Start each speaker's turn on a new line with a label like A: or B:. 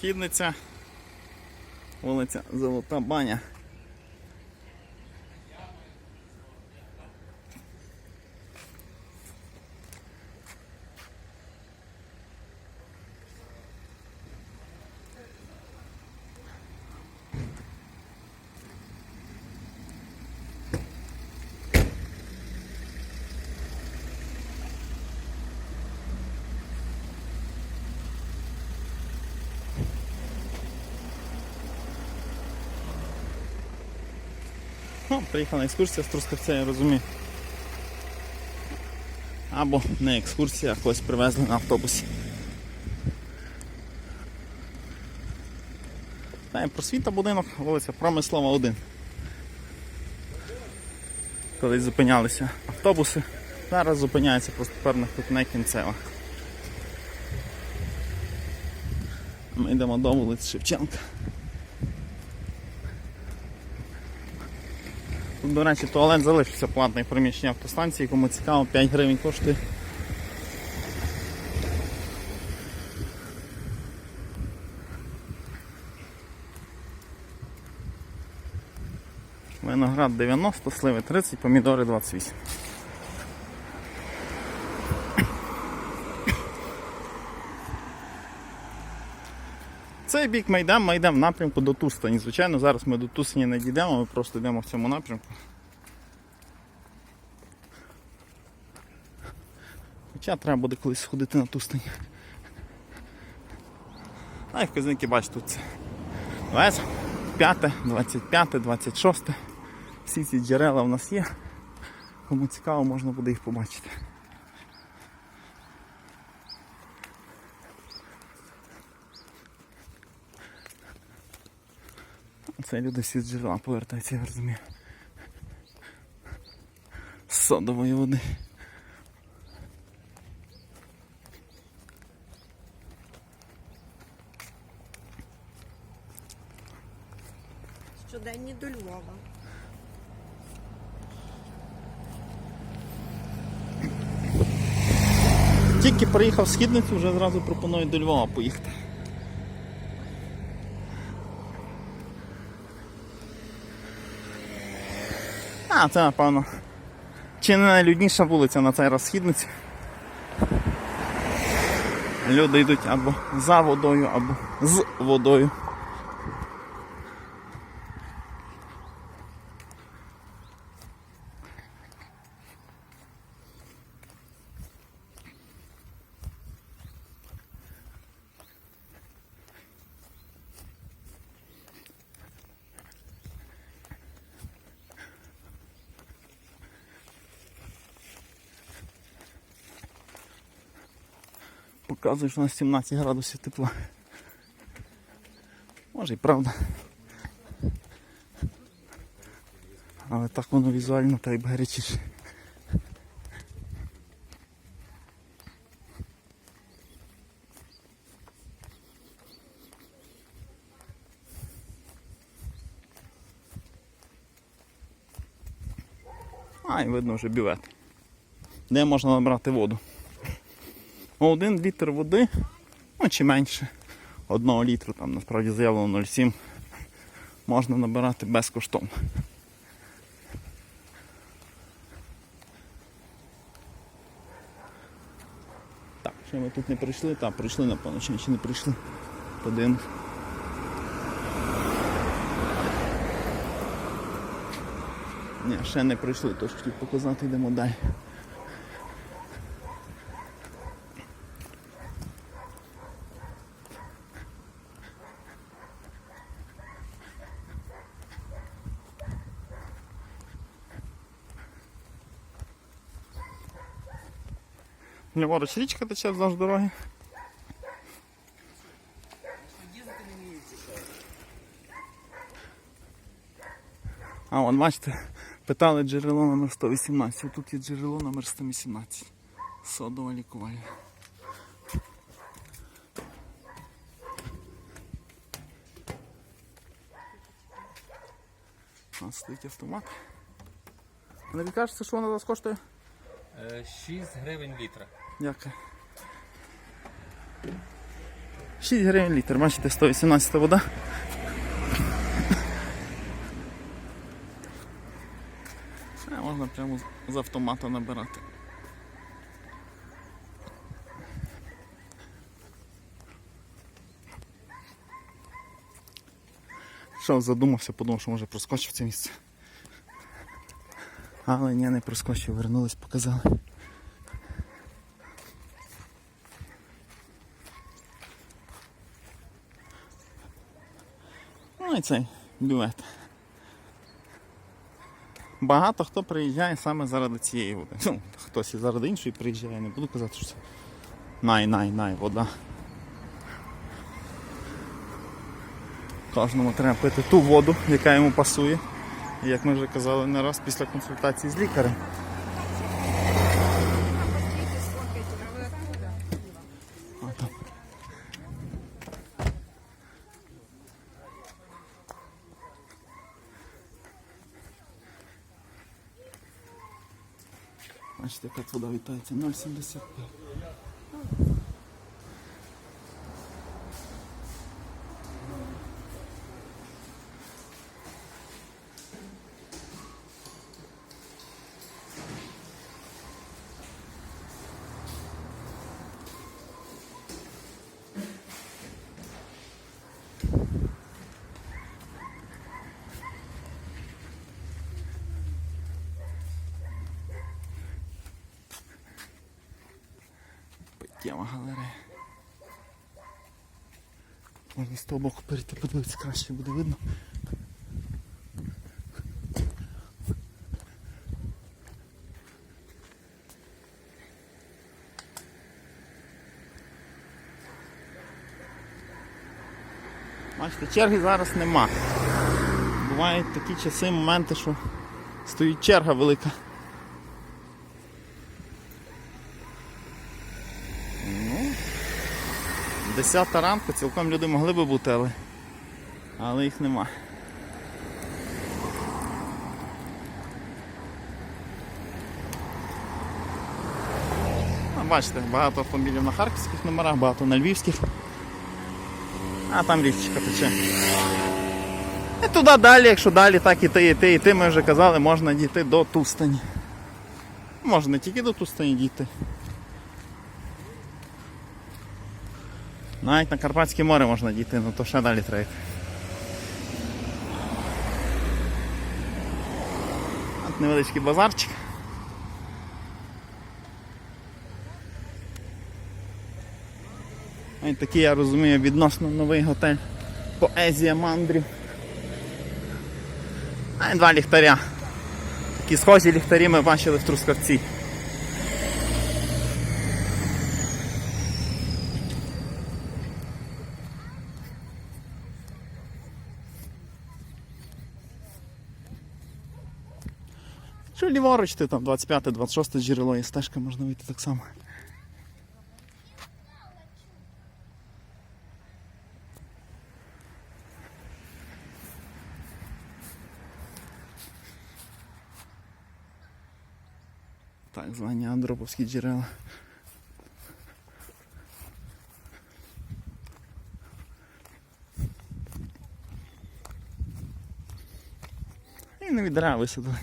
A: Східниця, вулиця Золота Баня. Ну, приїхала на екскурсія з Трускавця, я розумію. Або не екскурсія, а когось привезли на автобусі. Та, просвіта будинок, вулиця Промислова 1. Колись зупинялися автобуси, зараз зупиняється просто тепер тут не кінцева. Ми йдемо до вулиці Шевченка. До речі, туалет залишився платний приміщення автостанції, кому цікаво, 5 гривень коштує. Виноград 90, сливи 30, помідори 28. Цей бік ми йдемо, ми йдемо в напрямку до Тустані. Звичайно, зараз ми до Тустані не дійдемо, ми просто йдемо в цьому напрямку. Хоча треба буде колись сходити на Тустані. А і вказники бачите тут. це 25, 25, 26. Всі ці джерела в нас є. Кому цікаво, можна буде їх побачити. Це люди всі з джерела повертаються, я розумію. З содової води.
B: Щоденні до Львова.
A: Тільки приїхав в східницю, вже зразу пропонують до Львова поїхати. А, це напевно. Чи не найлюдніша вулиця на цей розхідниці? Люди йдуть або за водою, або з водою. Показує, що у нас 17 градусів тепла. Може і правда. Але так воно візуально та й гарячіше. А, і видно вже бювет. Де можна набрати воду. Один літр води, ну чи менше, одного літру, там насправді заявлено 0,7, можна набирати безкоштовно. Так, ще ми тут не прийшли, так, прийшли, напевно, чи не прийшли. Один. Ні, ще не прийшли, тож хотів показати, йдемо далі. Ліворуч річка тече вздовж дороги. А, вон бачите, питали джерело номер 118. Тут є джерело номер 118. Содова лікувальня. У нас стоїть автомат. Не кажете, що вона зараз коштує?
C: Е, 6 гривень літра.
A: Дякую. 6 гривень літр, бачите, 118 вода. А можна прямо з- автомата набирати. Що, задумався, подумав, що може проскочив це місце. Але ні, не проскочив, вернулись, показали. Ну цей бювет. Багато хто приїжджає саме заради цієї води. Ну, хтось і заради іншої приїжджає, не буду казати, що це най-най-най вода. Кожному треба пити ту воду, яка йому пасує. І як ми вже казали не раз після консультації з лікарем. Бачите, яка вода вітається 0,75. Тема галерея. Можна з того боку перейти, подивитися, краще буде видно. Бачите, черги зараз нема. Бувають такі часи, моменти, що стоїть черга велика. Десята ранку цілком люди могли би бути, але, але їх нема. Бачите, багато автомобілів на харківських номерах, багато на львівських. А там річечка тече. І туди далі, якщо далі так іти, іти, іти, ми вже казали, можна дійти до Тустані. Можна не тільки до Тустані дійти. Навіть на Карпатське море можна дійти, ну то ще далі треба. От невеличкий базарчик. Ось такий, я розумію, відносно новий готель Поезія мандрів. А два ліхтаря. Такі схожі ліхтарі ми бачили в Трускавці. Що ліворуч ти там 25-26 джерело є стежка, можна вийти так само. Так звані Андроповські джерела. І не від дерева висадили.